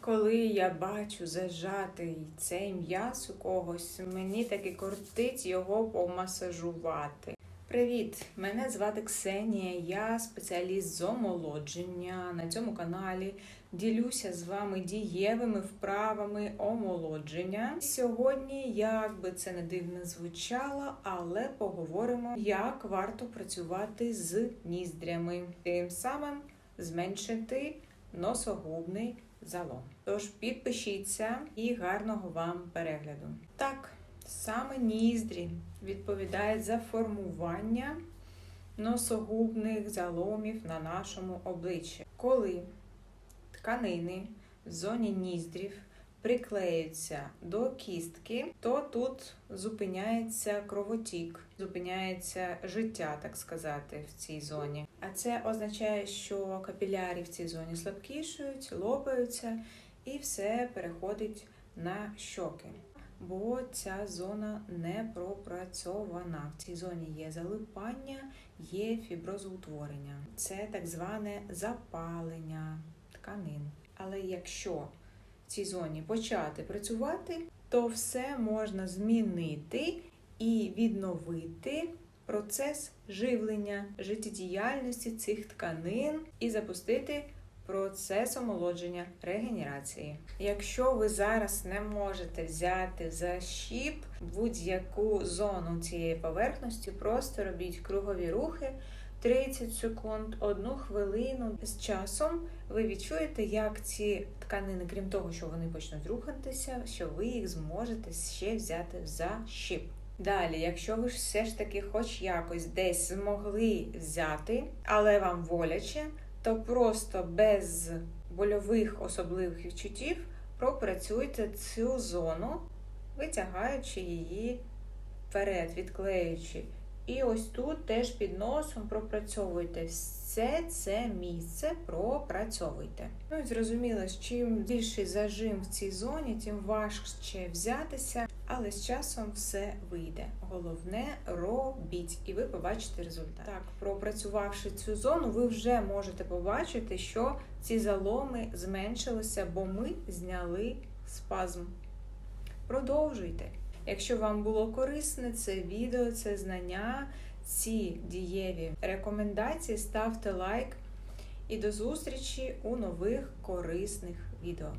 Коли я бачу зажатий цей м'яс у когось, мені таки кортить його помасажувати. Привіт! Мене звати Ксенія, я спеціаліст з омолодження. На цьому каналі ділюся з вами дієвими вправами омолодження. Сьогодні, як би це не дивно звучало, але поговоримо, як варто працювати з ніздрями, тим самим зменшити носогубний залом. Тож підпишіться і гарного вам перегляду. Так, саме ніздрі відповідають за формування носогубних заломів на нашому обличчі. Коли тканини в зоні ніздрів приклеюються до кістки, то тут зупиняється кровотік, зупиняється життя, так сказати, в цій зоні. А це означає, що капіляри в цій зоні слабкішують, лопаються, і все переходить на щоки. Бо ця зона не пропрацьована. В цій зоні є залипання, є фіброзоутворення. Це так зване запалення тканин. Але якщо цій зоні почати працювати, то все можна змінити і відновити процес живлення, життєдіяльності цих тканин і запустити процес омолодження регенерації. Якщо ви зараз не можете взяти за щіп будь-яку зону цієї поверхності, просто робіть кругові рухи. 30 секунд, одну хвилину з часом ви відчуєте, як ці тканини, крім того, що вони почнуть рухатися, що ви їх зможете ще взяти за щіп. Далі, якщо ви все ж таки, хоч якось десь змогли взяти, але вам воляче, то просто без больових особливих відчуттів пропрацюйте цю зону, витягаючи її вперед, відклеюючи. І ось тут теж під носом пропрацьовуйте все це місце, пропрацьовуйте. Ну і зрозуміло, що чим більший зажим в цій зоні, тим важче взятися, але з часом все вийде. Головне робіть, і ви побачите результат. Так, пропрацювавши цю зону, ви вже можете побачити, що ці заломи зменшилися, бо ми зняли спазм. Продовжуйте. Якщо вам було корисне це відео, це знання, ці дієві рекомендації, ставте лайк і до зустрічі у нових корисних відео.